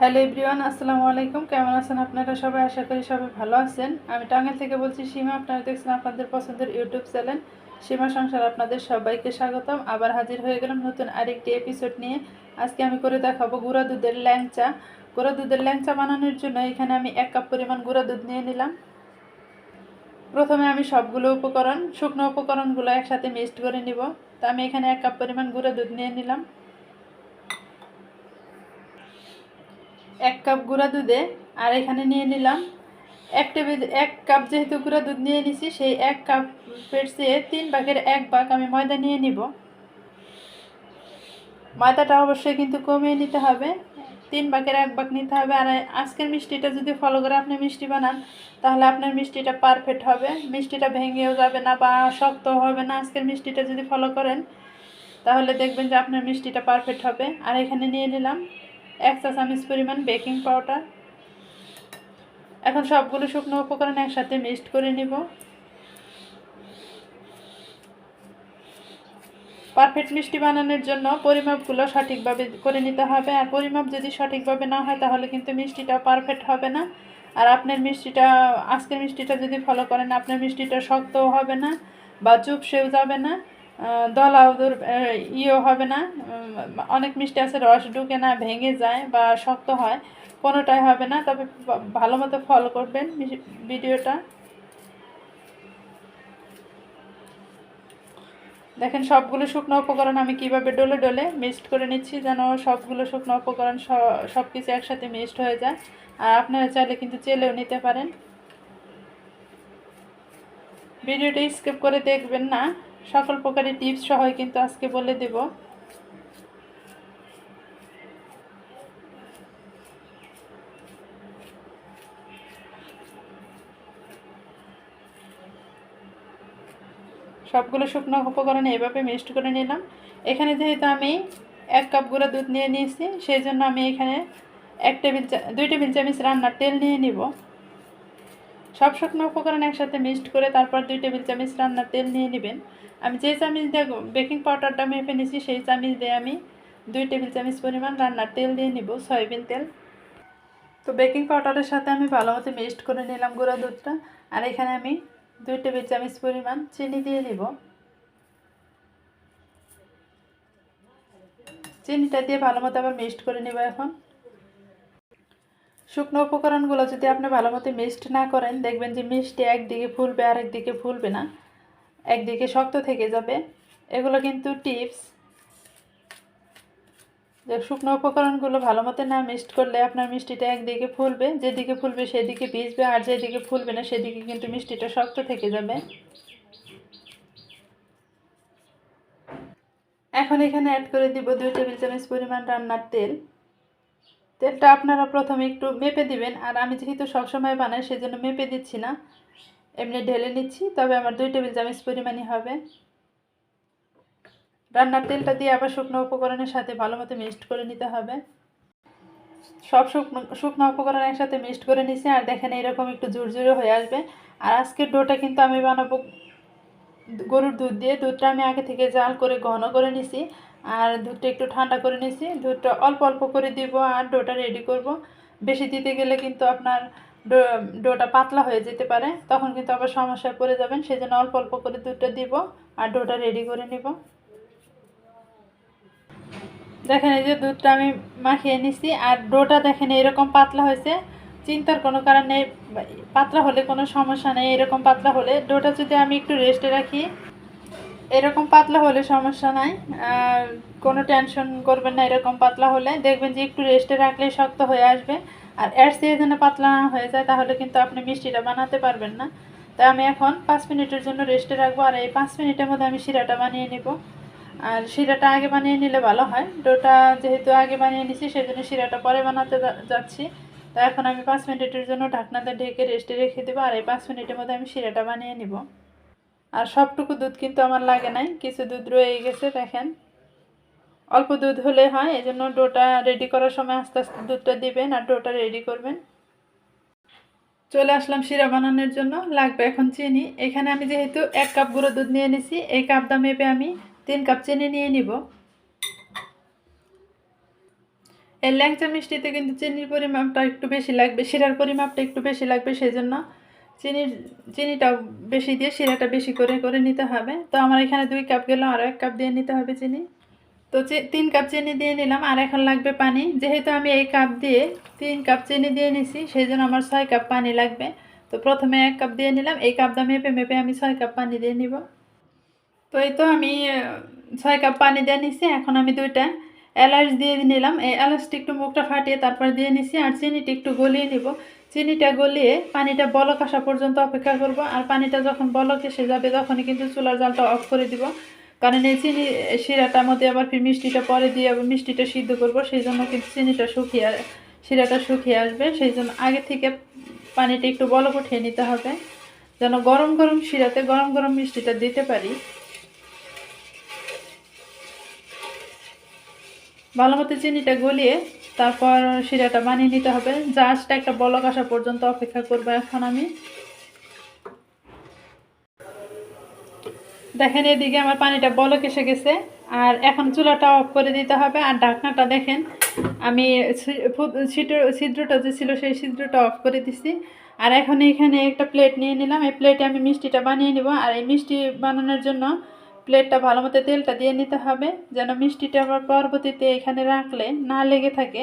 Hello everyone, আসসালামু আলাইকুম। কেমন আছেন আপনারা সবাই? আশা করি সবাই ভালো আছেন। আমি টাঙ্গাইল থেকে বলছি, সীমা, আপনারা দেখছেন আপনাদের পছন্দের ইউটিউব চ্যানেল। সীমা সংসার আপনাদের সবাইকে স্বাগতম। আবার হাজির হয়ে গেলাম নতুন আরেকটি এপিসোড নিয়ে। আজকে আমি করে দেখাবো গুঁড়া দুধের ল্যাংচা। গুঁড়া দুধের ল্যাংচা বানানোর জন্য এখানে আমি এক কাপ পরিমাণ গুঁড়া দুধ নিয়ে নিলাম। প্রথমে আমি সবগুলো উপকরণ, শুকনো উপকরণগুলো একসাথে মিক্সড করে নিব। তো আমি এখানে এক কাপ পরিমাণ গুঁড়া দুধ নিয়ে নিলাম। এক কাপ গুঁড়া দুধে, আর এখানে নিয়ে নিলাম এক টেবিল, এক কাপ যেহেতু গুঁড়া দুধ নিয়ে নিছি, সেই এক কাপ চেয়ে তিন ভাগের এক ভাগ আমি ময়দা নিয়ে নিব। ময়দাটা অবশ্যই কিন্তু কমিয়ে নিতে হবে। তিন ভাগের এক ভাগ নিতে হবে। আর আজকের মিষ্টিটা যদি ফলো করে আপনি মিষ্টি বানান, তাহলে আপনার মিষ্টিটা পারফেক্ট হবে। মিষ্টিটা ভেঙেও যাবে না বা শক্ত হবে না। আজকের মিষ্টিটা যদি ফলো করেন, তাহলে দেখবেন যে আপনার মিষ্টিটা পারফেক্ট হবে। আর এখানে নিয়ে নিলাম এক চা চামচ পরিমাণ, বেকিং পাউডার। এখন সবগুলো শুকনো উপকরণ একসাথে মিক্সড করে নিব। পারফেক্ট মিষ্টি বানানোর জন্য পরিমাপগুলো সঠিকভাবে করে নিতে হবে। আর পরিমাপ যদি সঠিকভাবে না হয়, তাহলে কিন্তু মিষ্টিটা পারফেক্ট হবে না। আর আপনার মিষ্টিটা, আজকের মিষ্টিটা যদি ফলো করেন, আপনার মিষ্টিটা শক্তও হবে না বা চুপসেও যাবে না। দলাউদুর ইয়েও হবে না। অনেক মিষ্টি আছে, রস ঢুকে না, ভেঙে যায় বা শক্ত হয়, কোনোটাই হবে না। তবে ভালো মতো ফলো করবেন ভিডিওটা। দেখেন, সবগুলো শুকনো উপকরণ আমি কীভাবে ডলে ডলে মিক্সড করে নিচ্ছি, যেন সবগুলো শুকনো উপকরণ সব কিছু একসাথে মিক্সড হয়ে যায়। আর আপনারা চাইলে কিন্তু চেলেও নিতে পারেন। ভিডিওটা স্কিপ করে দেখবেন না। সকল প্রকারের টিপস সহই কিন্তু আজকে বলে দেব। সবগুলো শুকনো উপকরণ এভাবে মিক্সড করে নিলাম। এখানে যেহেতু আমি এক কাপ গুঁড়ো দুধ নিয়ে নিয়েছি, সেই জন্য আমি এখানে এক টেবিল দুই টেবিল চামচ রান্নার তেল নিয়ে নিব। সব শুকনো উপকরণ একসাথে মিক্সড করে তারপর দুই টেবিল চামচ রান্নার তেল নিয়ে নেবেন। আমি যে চামচ দিয়ে বেকিং পাউডারটা মেপে নিয়েছি, সেই চামচ দিয়ে আমি দুই টেবিল চামচ পরিমাণ রান্নার তেল দিয়ে নিব, সয়াবিন তেল। তো বেকিং পাউডারের সাথে আমি ভালো মতো মিক্সড করে নিলাম গুঁড়া দুধটা। আর এখানে আমি দুই টেবিল চামচ পরিমাণ চিনি দিয়ে নিব। চিনিটা দিয়ে ভালো মতো আবার মিক্সড করে নেব এখন। শুকনো উপকরণগুলো যদি আপনি ভালো মতো মিক্সড না করেন, দেখবেন যে মিষ্টি একদিকে ফুলবে আর একদিকে ফুলবে না। একদিকে শক্ত থেকে যাবে। এগুলো কিন্তু টিপস। যে শুকনো উপকরণগুলো ভালো মতো না মিক্সড করলে আপনার মিষ্টিটা একদিকে ফুলবে, যেদিকে ফুলবে সেদিকে ভিজবে, আর যেদিকে ফুলবে না সেদিকে কিন্তু মিষ্টিটা শক্ত থেকে যাবে। এখন এখানে অ্যাড করে দিব দুই টেবিল চামচ পরিমাণ রান্নার তেল। তেলটা আপনারা প্রথমে একটু মেপে দিবেন। আর আমি যেহেতু সবসময় বানাই, সেজন্য মেপে দিচ্ছি না। এমনি ঢেলে নিচ্ছি, তবে আমার দুই টেবিল চামচ পরিমাণই হবে। রান্নার তেলটা দিয়ে আবার শুকনো উপকরণের সাথে ভালো মতো মিক্সড করে নিতে হবে। সব শুকনো শুকনো উপকরণ একসাথে মিক্সড করে নিছি, আর দেখেন এরকম একটু জুরজুরে হয়ে আসবে। আর আজকের ডোটা কিন্তু আমি বানাবো গরুর দুধ দিয়ে। দুধটা আমি আগে থেকে জাল করে ঘন করে নিছি। আর দুধটা একটু ঠান্ডা করে নিয়েছি। দুধটা অল্প অল্প করে দিব আর ডোটা রেডি করব। বেশি দিতে গেলে কিন্তু আপনার ডোটা পাতলা হয়ে যেতে পারে। তখন কিন্তু আবার সমস্যায় পড়ে যাবেন। সেই জন্য অল্প অল্প করে দুধটা দিব আর ডোটা রেডি করে নিব। দেখেন এই যে দুধটা আমি মাখিয়ে নিছি আর ডোটা দেখেন এরকম পাতলা হয়েছে। চিন্তার কোনো কারণ নেই। পাতলা হলে কোনো সমস্যা নেই। এরকম পাতলা হলে ডোটা যদি আমি একটু রেস্টে রাখি এরকম পাতলা হলে সমস্যা নাই। কোনো টেনশন করবেন না, এরকম পাতলা হলে। দেখবেন যে একটু রেস্টে রাখলেই শক্ত হয়ে আসবে। আর এর চেয়ে যেন পাতলা না হয়ে যায়, তাহলে কিন্তু আপনি মিষ্টিটা বানাতে পারবেন না। তাই আমি এখন পাঁচ মিনিটের জন্য রেস্টে রাখব, আর এই পাঁচ মিনিটের মধ্যে আমি শিরাটা বানিয়ে নিব। আর শিরাটা আগে বানিয়ে নিলে ভালো হয়। ডোটা যেহেতু আগে বানিয়ে নিছি সেই জন্য শিরাটা পরে বানাতে যাচ্ছি। তো এখন আমি পাঁচ মিনিটের জন্য ঢাকনাতে ঢেকে রেস্টে রেখে দেবো, আর এই পাঁচ মিনিটের মধ্যে আমি শিরাটা বানিয়ে নিব। আর সবটুকু দুধ কিন্তু আমার লাগে নাই, কিছু দুধ রয়ে গেছে, দেখেন। অল্প দুধ হলে হয় এই জন্য ডোটা রেডি করার সময় আস্তে আস্তে দুধটা দিবেন আর ডোটা রেডি করবেন। চলে আসলাম শিরা বানানোর জন্য, লাগবে এখন চিনি। এখানে আমি যেহেতু এক কাপ গুঁড়ো দুধ নিয়ে নিছি এই কাপ দাম মেপে আমি তিন কাপ চিনি নিয়ে নিব। এই ল্যাংচা মিষ্টিতে কিন্তু চিনির পরিমাপটা একটু বেশি লাগবে, শিরার পরিমাপটা একটু বেশি লাগবে সেই জন্য চিনির চিনিটা বেশি দিয়ে শিরাটা বেশি করে করে নিতে হবে। তো আমার এখানে দুই কাপ গেল আরও এক কাপ দিয়ে নিতে হবে চিনি। তো তিন কাপ চিনি দিয়ে নিলাম। আর এখন লাগবে পানি। যেহেতু আমি এই কাপ দিয়ে তিন কাপ চিনি দিয়ে নিছি সেই জন্য আমার ছয় কাপ পানি লাগবে। তো প্রথমে এক কাপ দিয়ে নিলাম। এই কাপটা মেপে মেপে আমি ছয় কাপ পানি দিয়ে নিব। তো এই তো আমি ছয় কাপ পানি দিয়ে নিছি। এখন আমি দুইটা এলাচ দিয়ে নিলাম। এই এলাচটা একটু মুখটা ফাটিয়ে তারপর দিয়ে নিছি। আর চিনিটি একটু গলিয়ে নিব। চিনিটা গলিয়ে পানিটা বলক আসা পর্যন্ত অপেক্ষা করব। আর পানিটা যখন বলক এসে যাবে, তখনই কিন্তু চুলার জালটা অফ করে দিব। কারণ এই চিনি শিরাটার মধ্যে আবার ফির মিষ্টিটা পরে দিয়ে আবার মিষ্টিটা সিদ্ধ করব। সেই জন্য কিন্তু চিনিটা শুকিয়ে শিরাটা শুকিয়ে আসবে। সেই জন্য আগে থেকে পানিটা একটু বলক উঠিয়ে নিতে হবে। যেন গরম গরম শিরাতে গরম গরম মিষ্টিটা দিতে পারি। ভালো মতো চিনিটা গলিয়ে তারপর শিরাটা বানিয়ে নিতে হবে। জাস্ট একটা বলক আসা পর্যন্ত অপেক্ষা করব এখন আমি। দেখেন এদিকে আমার পানিটা বলক এসে গেছে। আর এখন চুলাটা অফ করে দিতে হবে। আর ঢাকনাটা দেখেন, আমি ছিদ্রটা যে ছিল সেই ছিদ্রটা অফ করে দিছি। আর এখন এখানে একটা প্লেট নিয়ে নিলাম। এই প্লেটে আমি মিষ্টিটা বানিয়ে নিব। আর এই মিষ্টি বানানোর জন্য প্লেটটা ভালো মতো তেলটা দিয়ে নিতে হবে, যেন মিষ্টিটা আবার পরবর্তীতে এখানে রাখলে না লেগে থাকে।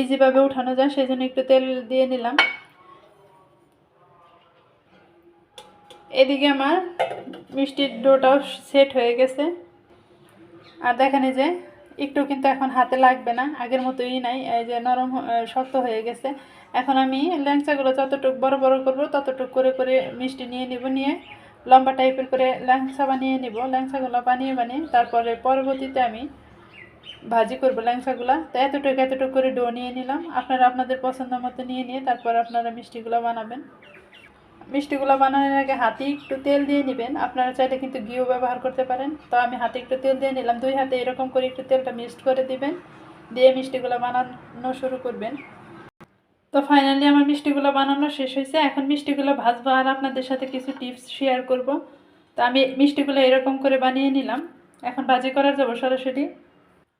ইজিভাবে উঠানো যায় সেই জন্য একটু তেল দিয়ে নিলাম। এদিকে আমার মিষ্টির ডোটাও সেট হয়ে গেছে। আর দেখেন যে, একটু কিন্তু এখন হাতে লাগবে না, আগের মতোই নাই, এই যে নরম শক্ত হয়ে গেছে। এখন আমি ল্যাংচাগুলো যতটুকু বড় বড় করব, ততটুকু করে করে মিষ্টি নিয়ে নিব, নিয়ে লম্বা টাইপের করে ল্যাংচা বানিয়ে নিব। ল্যাংচাগুলো বানিয়ে বানিয়ে তারপরে পরবর্তীতে আমি ভাজি করব ল্যাংচাগুলো। তো এতটুকু এতটুকু করে ডো নিয়ে নিলাম। আপনারা আপনাদের পছন্দ মতো নিয়ে নিয়ে তারপর আপনারা মিষ্টিগুলো বানাবেন। মিষ্টিগুলো বানানোর আগে হাতে একটু তেল দিয়ে নেবেন। আপনারা চাইলে কিন্তু ঘিও ব্যবহার করতে পারেন। তো আমি হাতে একটু তেল দিয়ে নিলাম। দুই হাতে এরকম করে একটু তেলটা মিক্সড করে দিবেন। দিয়ে মিষ্টিগুলো বানানো শুরু করবেন। তো ফাইনালি আমার মিষ্টিগুলো বানানো শেষ হয়েছে। এখন মিষ্টিগুলো ভাজবো আর আপনাদের সাথে কিছু টিপস শেয়ার করব। তো আমি মিষ্টিগুলো এরকম করে বানিয়ে নিলাম। এখন ভাজি করার যাব সরাসরি।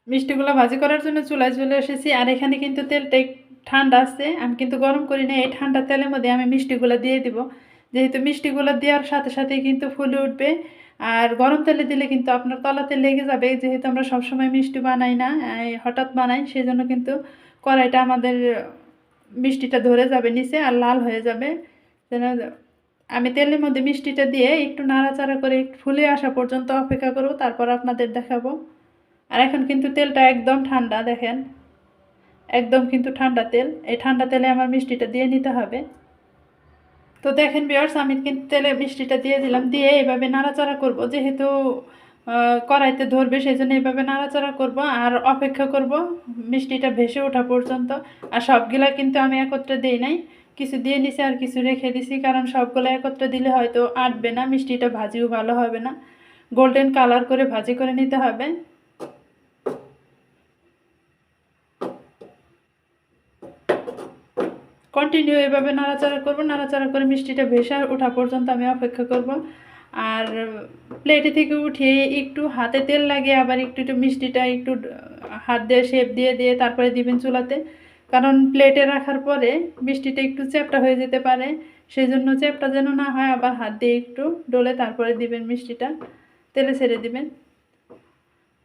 মিষ্টিগুলো ভাজি করার জন্য চুলায় চলে এসেছি। আর এখানে কিন্তু তেলটা ঠান্ডা আছে। আমি কিন্তু গরম করি না এই ঠান্ডা তেলের মধ্যে আমি মিষ্টিগুলো দিয়ে দিব। যেহেতু মিষ্টিগুলো দেওয়ার সাথে সাথে কিন্তু ফুলে উঠবে। আর গরম তেলে দিলে কিন্তু আপনার তলাতে লেগে যাবে। যেহেতু আমরা সবসময় মিষ্টি বানাই না হঠাৎ বানাই সেই জন্য কিন্তু কড়াইটা আমাদের মিষ্টিটা ধরে যাবে নিচে আর লাল হয়ে যাবে। যেন আমি তেলের মধ্যে মিষ্টিটা দিয়ে একটু নাড়াচাড়া করে একটু ফুলে আসা পর্যন্ত অপেক্ষা করব, তারপর আপনাদের দেখাবো। আর এখন কিন্তু তেলটা একদম ঠান্ডা, দেখেন। একদম কিন্তু ঠান্ডা তেল। এই ঠান্ডা তেলে আমার মিষ্টিটা দিয়ে নিতে হবে। তো দেখেন বিয়ার্স আমি কিন্তু তেলে মিষ্টিটা দিয়ে দিলাম। দিয়ে এভাবে নাড়াচাড়া করব। যেহেতু কড়াইতে ধরবে, সেই জন্য এইভাবে নাড়াচাড়া করব আর অপেক্ষা করব মিষ্টিটা ভেসে ওঠা পর্যন্ত। আর সবগুলা কিন্তু আমি একত্রে দিই নাই, কিছু দিয়ে নিছি আর কিছু রেখে দিছি, কারণ সবগুলো একত্রে দিলে হয়তো আটবে না, মিষ্টিটা ভাজিও ভালো হবে না। গোল্ডেন কালার করে ভাজি করে নিতে হবে। কন্টিনিউ এভাবে নাড়াচাড়া করব, নাড়াচাড়া করে মিষ্টিটা ভেসে ওঠা পর্যন্ত আমি অপেক্ষা করব। আর প্লেটে থেকে উঠিয়ে একটু হাতে তেল লাগে, আবার একটু একটু মিষ্টিটা একটু হাত দিয়ে শেপ দিয়ে দিয়ে তারপরে দিবেন চুলাতে। কারণ প্লেটে রাখার পরে মিষ্টিটা একটু চ্যাপটা হয়ে যেতে পারে সেই জন্য চ্যাপটা যেন না হয়, আবার হাত দিয়ে একটু ডলে তারপরে দিবেন মিষ্টিটা, তেলে ছেড়ে দিবেন।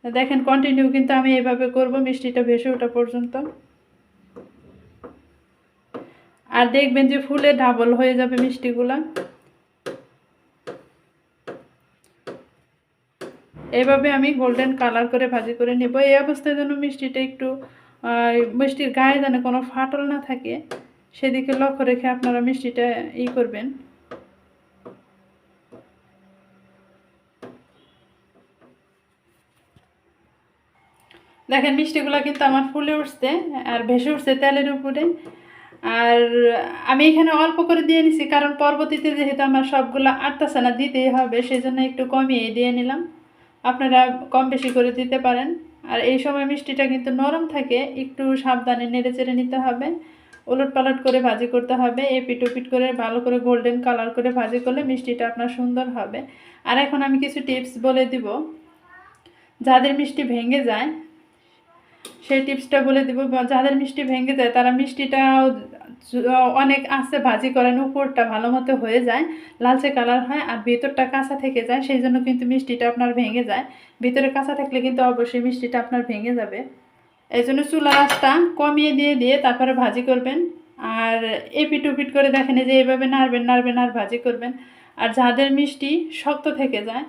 দেখেন কন্টিনিউ কিন্তু আমি এভাবে করব, মিষ্টিটা ভেসে ওঠা পর্যন্ত। আর দেখবেন যে ফুলে ডাবল হয়ে যাবে মিষ্টিগুলা। এভাবে আমি গোল্ডেন কালার করে ভাজি করে নেব। এই অবস্থায় যেন মিষ্টিটা একটু মিষ্টির গায়ে যেন কোনো ফাটল না থাকে, সেদিকে লক্ষ্য রেখে আপনারা মিষ্টিটা ই করবেন। দেখেন মিষ্টিগুলো কিন্তু আমার ফুলে উঠছে আর ভেসে উঠছে তেলের উপরে। আর আমি এখানে অল্প করে দিয়ে নিছি, কারণ পরবর্তীতে যেহেতু আমার সবগুলো আটতাছে না, দিতেই হবে সেই জন্য একটু কমিয়ে দিয়ে নিলাম। আপনারা কম বেশি করে দিতে পারেন। আর এই সময় মিষ্টিটা কিন্তু নরম থাকে, একটু সাবধানে নেড়ে চেড়ে নিতে হবে। উলট পালট করে ভাজি করতে হবে, এপিট ওপিট করে, ভালো করে গোল্ডেন কালার করে ভাজি করলে মিষ্টিটা আপনার সুন্দর হবে। আর এখন আমি কিছু টিপস বলে দিব। যাদের মিষ্টি ভেঙে যায়, সেই টিপসটা বলে দিব। যাদের মিষ্টি ভেঙে যায়, তারা মিষ্টিটা অনেক আস্তে ভাজি করেন, উপরটা ভালো মতো হয়ে যায়, লালচে কালার হয় আর ভিতরটা কাঁচা থেকে যায়, সেই জন্য কিন্তু মিষ্টিটা আপনার ভেঙে যায়। ভিতরে কাঁচা থাকলে কিন্তু অবশ্যই মিষ্টিটা আপনার ভেঙে যাবে। এই জন্য চুলা আঁচটা কমিয়ে দিয়ে দিয়ে তারপরে ভাজি করবেন। আর এপিট উপিট করে দেখেন যে এইভাবে নাড়বেন নাড়বেন আর ভাজি করবেন। আর যাদের মিষ্টি শক্ত থেকে যায়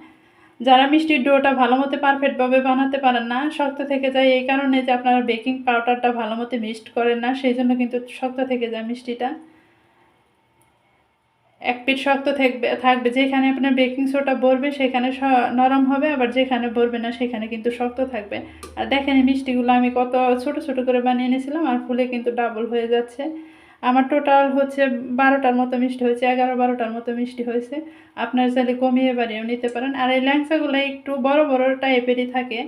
যারা মিষ্টির ডোটা ভালো মতো পারফেক্টভাবে বানাতে পারেন না, শক্ত থেকে যায় এই কারণে যে আপনারা বেকিং পাউডারটা ভালো মতো মিক্সড করেন না, সেই জন্য কিন্তু শক্ত থেকে যায় মিষ্টিটা। এক পিঠ শক্ত থাকবে থাকবে, যেখানে আপনার বেকিং সোডা ভরবে সেখানে নরম হবে, আবার যেখানে ভরবে না সেখানে কিন্তু শক্ত থাকবে। আর দেখেন মিষ্টিগুলো আমি কত ছোট ছোট করে বানিয়ে নিয়েছিলাম, আর ফুলে কিন্তু ডাবল হয়ে যাচ্ছে। আমার টোটাল হচ্ছে বারোটার মতো মিষ্টি হয়েছে, এগারো বারোটার মতো মিষ্টি হয়েছে। আপনার চাইলে কমিয়ে বাড়িয়েও নিতে পারেন। আর এই ল্যাংচাগুলো একটু বড় বড় টাইপেরই থাকে।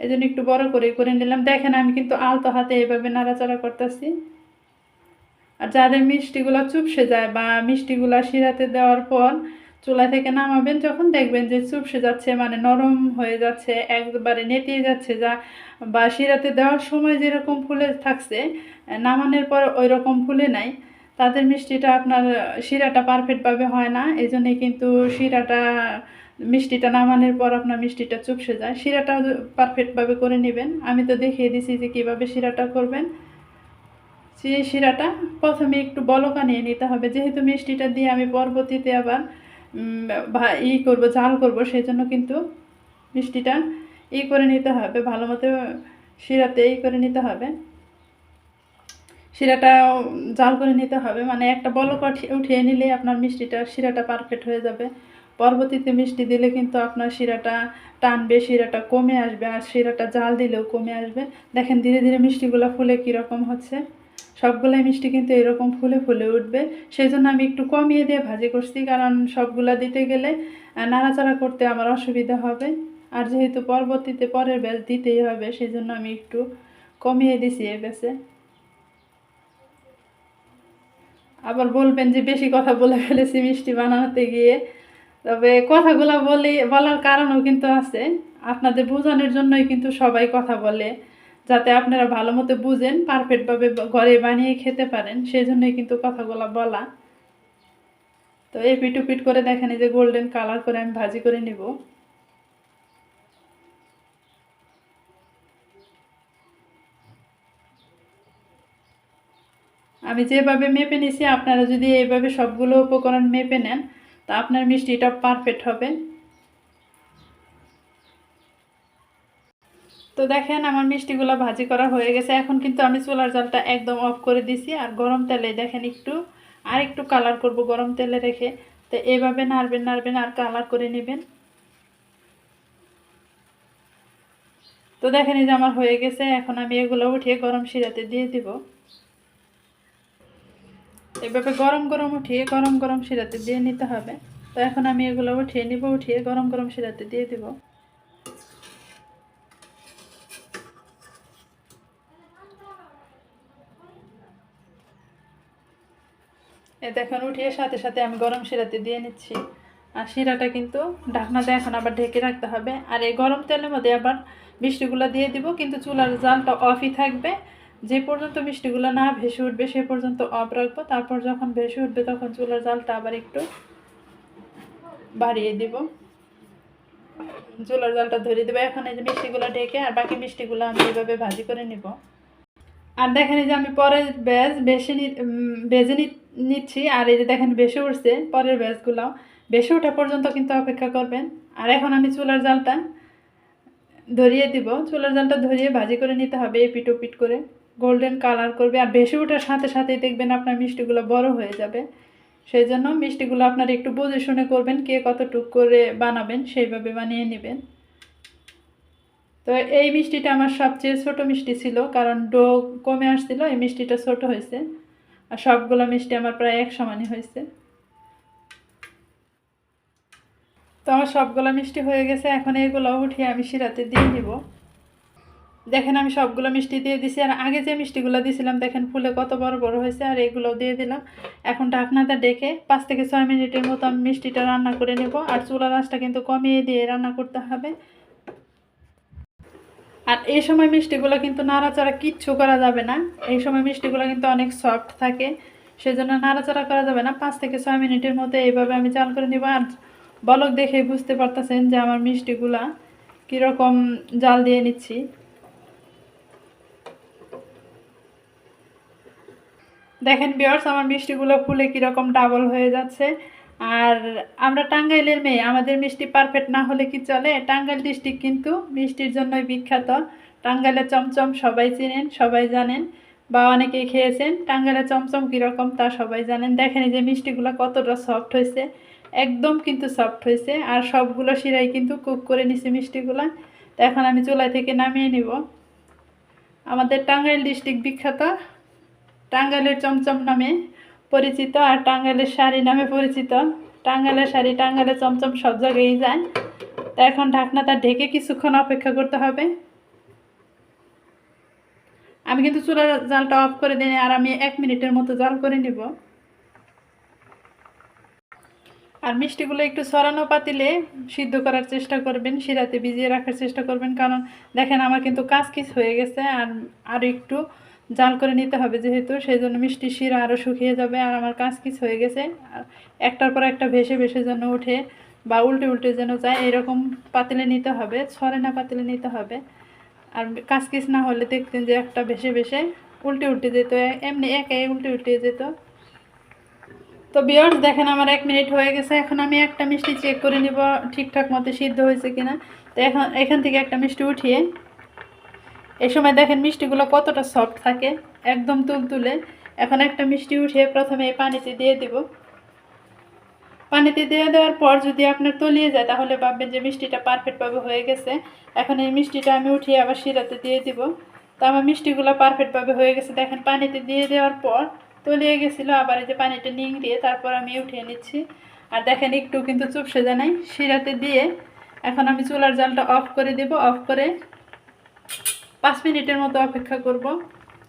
এই জন্য একটু বড় করে করে নিলাম। দেখেন, আমি কিন্তু আলতো হাতে এভাবে নাড়াচাড়া করতেছি। আর যাদের মিষ্টিগুলো চুপসে যায় বা মিষ্টিগুলো শিরাতে দেওয়ার পর চুলা থেকে নামাবেন, যখন দেখবেন যে চুপসে যাচ্ছে মানে নরম হয়ে যাচ্ছে, একবারে নেতিয়ে যাচ্ছে যা বা শিরাতে দেওয়ার সময় যেরকম ফুলে থাকছে, নামানোর পর ওই রকম ফুলে নাই। তাদের মিষ্টিটা আপনার শিরাটা পারফেক্টভাবে হয় না এই জন্যে কিন্তু শিরাটা, মিষ্টিটা নামানোর পর আপনার মিষ্টিটা চুপসে যায়। শিরাটা পারফেক্টভাবে করে নেবেন। আমি তো দেখিয়ে দিছি যে কীভাবে শিরাটা করবেন। সেই শিরাটা প্রথমে একটু বলকা নিয়ে নিতে হবে। যেহেতু মিষ্টিটা দিয়ে আমি পরবর্তীতে আবার ভা- ই করব জাল করব সেই জন্য কিন্তু মিষ্টিটা ই করে নিতে হবে, ভালো মতো শিরাতে ই করে নিতে হবে। শিরাটা জাল করে নিতে হবে মানে একটা বলক উঠি- উঠিয়ে নিলে আপনার মিষ্টিটা, শিরাটা পারফেক্ট হয়ে যাবে। পরবর্তীতে মিষ্টি দিলে কিন্তু আপনার শিরাটা টানবে, শিরাটা কমে আসবে, আর শিরাটা জাল দিলেও কমে আসবে। দেখেন ধীরে ধীরে মিষ্টিগুলো ফুলে কীরকম হচ্ছে। সবগুলাই মিষ্টি কিন্তু এরকম ফুলে ফুলে উঠবে। সেই জন্য আমি একটু কমিয়ে দিয়ে ভাজি করছি, কারণ সবগুলা দিতে গেলে নাড়াচাড়া করতে আমার অসুবিধা হবে। আর যেহেতু পরবর্তীতে পরের ব্যাচ দিতেই হবে সেই জন্য আমি একটু কমিয়ে দিছি এ। ব্যাচে আবার বলবেন যে বেশি কথা বলে ফেলেছি মিষ্টি বানাতে গিয়ে। তবে কথাগুলো বলি, বলার কারণও কিন্তু আছে। আপনাদের বোঝানোর জন্যই কিন্তু সবাই কথা বলে। যাতে আপনারা ভালো মতো বুঝেন পারফেক্টভাবে ঘরে বানিয়ে খেতে পারেন সেই জন্যই কিন্তু কথাগুলো বলা। তো এই পিট পিট করে দেখেন, এই যে গোল্ডেন কালার করে আমি ভাজি করে নিব। আমি যেভাবে মেপে নিছি, আপনারা যদি এইভাবে সবগুলো উপকরণ মেপে নেন, তা আপনার মিষ্টিটা পারফেক্ট হবে। তো দেখেন আমার মিষ্টিগুলো ভাজি করা হয়ে গেছে। এখন কিন্তু আমি চুলার জালটা একদম অফ করে দিছি। আর গরম তেলে দেখেন একটু আর একটু কালার করব গরম তেলে রেখে। তো এভাবে নাড়বেন নাড়বেন আর কালার করে নেবেন। তো দেখেন এই যে আমার হয়ে গেছে। এখন আমি এগুলো উঠিয়ে গরম শিরাতে দিয়ে দিব। এভাবে গরম গরম উঠিয়ে, গরম গরম শিরাতে দিয়ে নিতে হবে। তো এখন আমি এগুলো উঠিয়ে নিব, উঠিয়ে গরম গরম শিরাতে দিয়ে দিব। এ দেখুন উঠিয়ে সাথে সাথে আমি গরম শিরাতে দিয়ে নিচ্ছি। আর শিরাটা কিন্তু ঢাকনাতে এখন আবার ঢেকে রাখতে হবে। আর এই গরম তেলের মধ্যে আবার মিষ্টিগুলো দিয়ে দিব কিন্তু চুলার জালটা অফই থাকবে। যে পর্যন্ত মিষ্টিগুলো না ভেসে উঠবে সে পর্যন্ত অফ রাখব। তারপর যখন ভেসে উঠবে তখন চুলার জালটা আবার একটু বাড়িয়ে দিব। চুলার জালটা ধরিয়ে দেবো। এখন এই যে মিষ্টিগুলো ঢেকে আর বাকি মিষ্টিগুলো আমি এইভাবে ভাজি করে নিব। আর দেখেন যে আমি পরের ব্যাচ বেশি নি উম, বেজে নি- নিচ্ছি। আর এই যে দেখেন বেশি উঠছে পরের ব্যাচগুলো বেশি ওঠা পর্যন্ত কিন্তু অপেক্ষা করবেন। আর এখন আমি চুলার জালটা ধরিয়ে দিব। চুলার জালটা ধরিয়ে ভাজি করে নিতে হবে এপিট ওপিট করে। গোল্ডেন কালার করবে। আর বেশি ওঠার সাথে সাথেই দেখবেন আপনার মিষ্টিগুলো বড় হয়ে যাবে। সেই জন্য মিষ্টিগুলো আপনার একটু বুঝে শুনে করবেন, কে কতটুক করে বানাবেন সেইভাবে বানিয়ে নেবেন। তো এই মিষ্টিটা আমার সবচেয়ে ছোট মিষ্টি ছিল, কারণ ডো কমে আসছিল, এই মিষ্টিটা ছোট হয়েছে। আর সবগুলো মিষ্টি আমার প্রায় এক সমানই হয়েছে। তো আমার সবগুলো মিষ্টি হয়ে গেছে, এখন এগুলো উঠিয়ে আমি শিরাতে দিয়ে দিব। দেখেন আমি সবগুলো মিষ্টি দিয়ে দিছি, আর আগে যে মিষ্টিগুলো দিয়েছিলাম দেখেন ফুলে কত বড় বড় হয়েছে, আর এগুলো দিয়ে দিলাম। এখন ঢাকনাটা ডেকে পাঁচ থেকে ছয় মিনিটের মতো আমি মিষ্টিটা রান্না করে নেব, আর চুলার আঁচটা কিন্তু কমিয়ে দিয়ে রান্না করতে হবে। আর এই সময় মিষ্টিগুলো কিন্তু নাড়াচাড়া কিচ্ছু করা যাবে না। এই সময় মিষ্টিগুলো কিন্তু অনেক সফট থাকে, সেজন্য নাড়াচাড়া করা যাবে না। পাঁচ থেকে ছয় মিনিটের মধ্যে এইভাবে আমি চাল করে নিব। আর বলক দেখে বুঝতে পারতেছেন যে আমার মিষ্টিগুলা কীরকম জাল দিয়ে নিচ্ছি। দেখেন বিয়ার্স আমার মিষ্টিগুলো ফুলে কীরকম ডাবল হয়ে যাচ্ছে। আর আমরা টাঙ্গাইলের মেয়ে, আমাদের মিষ্টি পারফেক্ট না হলে কি চলে? টাঙ্গাইল ডিস্ট্রিক্ট কিন্তু মিষ্টির জন্যই বিখ্যাত। টাঙ্গাইলের চমচম সবাই চিনেন, সবাই জানেন বা অনেকেই খেয়েছেন। টাঙ্গাইলের চমচম কীরকম তা সবাই জানেন। দেখেন যে মিষ্টিগুলো কতটা সফট হয়েছে, একদম কিন্তু সফট হয়েছে। আর সবগুলো শিরাই কিন্তু কুক করে নিছি মিষ্টিগুলো। তো এখন আমি চুলাই থেকে নামিয়ে নিব। আমাদের টাঙ্গাইল ডিস্ট্রিক্ট বিখ্যাত। টাঙ্গাইলের চমচম নামে পরিচিত আর টাঙ্গালের শাড়ি নামে পরিচিত। টাঙ্গালের শাড়ি টাঙ্গাইলের চমচম সব জায়গায় যায়। তা এখন ঢাকনাটা ঢেকে কিছুক্ষণ অপেক্ষা করতে হবে। আমি কিন্তু চুলার জালটা অফ করে দিই আর আমি এক মিনিটের মতো জাল করে নিব। আর মিষ্টিগুলো একটু সরানো পাতিলে সিদ্ধ করার চেষ্টা করবেন, শিরাতে ভিজিয়ে রাখার চেষ্টা করবেন। কারণ দেখেন আমার কিন্তু কাজ কিস হয়ে গেছে আর আরও একটু জাল করে নিতে হবে যেহেতু সেই জন্য মিষ্টি শিরা আরও শুকিয়ে যাবে আর আমার কাজ কিস হয়ে গেছে। একটার পর একটা ভেসে ভেসে যেন উঠে বা উল্টে উল্টে যেন যায়, এরকম পাতিলে নিতে হবে, ছড়ে না পাতিলে নিতে হবে। আর কাজ কিস না হলে দেখতেন যে একটা ভেসে ভেসে উল্টে উল্টে যেত, এমনি একে উল্টে উল্টে যেত। তো বিয়ার্স দেখেন আমার এক মিনিট হয়ে গেছে, এখন আমি একটা মিষ্টি চেক করে নিব ঠিকঠাক মতো সিদ্ধ হয়েছে কিনা। তো এখন এখান থেকে একটা মিষ্টি উঠিয়ে এই সময় দেখেন মিষ্টিগুলো কতটা সফট থাকে, একদম তুলতুলে। এখন একটা মিষ্টি উঠিয়ে প্রথমে পানিতে দিয়ে দিব। পানিতে দিয়ে দেওয়ার পর যদি আপনার তলিয়ে যায়, তাহলে ভাববেন যে মিষ্টিটা পারফেক্টভাবে হয়ে গেছে। এখন এই মিষ্টিটা আমি উঠিয়ে আবার শিরাতে দিয়ে দিব। তো আমার মিষ্টিগুলো পারফেক্টভাবে হয়ে গেছে। দেখেন পানিতে দিয়ে দেওয়ার পর তলিয়ে গেছিল, আবার এই যে পানিটা নিংড়িয়ে তারপর আমি উঠিয়ে নিচ্ছি। আর দেখেন একটু কিন্তু চুপসে জানাই শিরাতে দিয়ে এখন আমি চুলার জালটা অফ করে দেব। অফ করে পাঁচ মিনিটের মতো অপেক্ষা করব।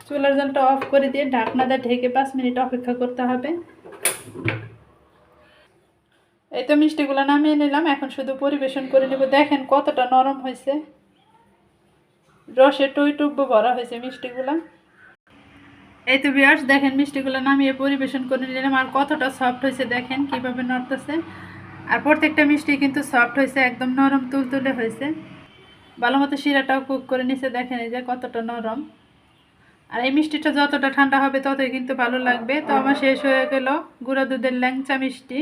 চুলার জালটা অফ করে দিয়ে ঢাকনাটা ঢেকে পাঁচ মিনিট অপেক্ষা করতে হবে। এই তো মিষ্টিগুলো নামিয়ে নিলাম, এখন শুধু পরিবেশন করে নেব। দেখেন কতটা নরম হয়েছে। রসে টুই টুব্বো ভরা হয়েছে মিষ্টিগুলা। এই তো বিয়ার্স দেখেন মিষ্টিগুলো নামিয়ে পরিবেশন করে নিলাম, আর কতটা সফট হয়েছে দেখেন কীভাবে নড়তেছে। আর প্রত্যেকটা মিষ্টি কিন্তু সফট হয়েছে, একদম নরম তুলতুলে হয়েছে। ভালো মতো শিরাটাও কুক করে নিচে দেখেন এই যে কতটা নরম। আর এই মিষ্টিটা যতটা ঠান্ডা হবে ততই কিন্তু ভালো লাগবে। তো আমার শেষ হয়ে গেল গুঁড়া দুধের ল্যাংচা মিষ্টি।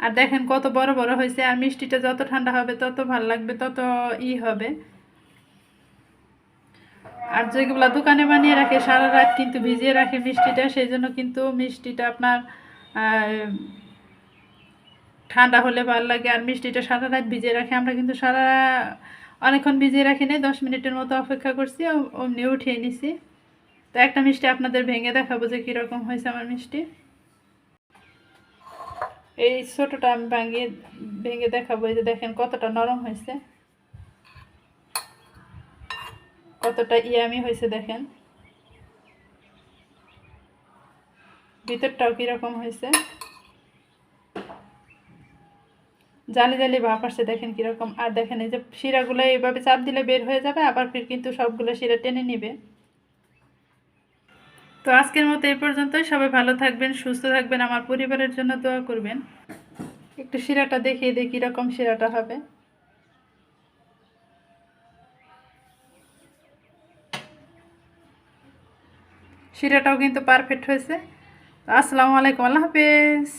আর দেখেন কত বড় বড় হয়েছে, আর মিষ্টিটা যত ঠান্ডা হবে তত ভালো লাগবে, তত ই হবে। আর যেগুলো দোকানে বানিয়ে রাখে, সারা রাত কিন্তু ভিজিয়ে রাখে মিষ্টিটা, সেই জন্য কিন্তু মিষ্টিটা আপনার ঠান্ডা হলে ভালো লাগে। আর মিষ্টিটা সারা রাত ভিজিয়ে রাখে, আমরা কিন্তু সারা অনেকক্ষণ ভিজিয়ে রাখি নাই, দশ মিনিটের মতো অপেক্ষা করছি অমনি উঠিয়ে নিছি। তো একটা মিষ্টি আপনাদের ভেঙে দেখাবো যে কীরকম হয়েছে আমার মিষ্টি। এই ছোটোটা আমি ভাঙিয়ে, ভেঙে দেখাবো, এই যে দেখেন কতটা নরম হয়েছে। কতটা ইয়ামি হয়েছে দেখেন। ভিতরটাও কীরকম হয়েছে। জালি জালি ভাব আসছে, দেখেন কীরকম। আর দেখেন এই যে শিরাগুলো এইভাবে চাপ দিলে বের হয়ে যাবে, আবার ফির কিন্তু সবগুলো শিরা টেনে নিবে। তো আজকের মতো এই পর্যন্তই। সবাই ভালো থাকবেন, সুস্থ থাকবেন, আমার পরিবারের জন্য দোয়া করবেন। একটু শিরাটা দেখিয়ে দিই কীরকম শিরাটা হবে। শিরাটাও কিন্তু পারফেক্ট হয়েছে। আসসালামু আলাইকুম, আল্লাহ হাফেজ।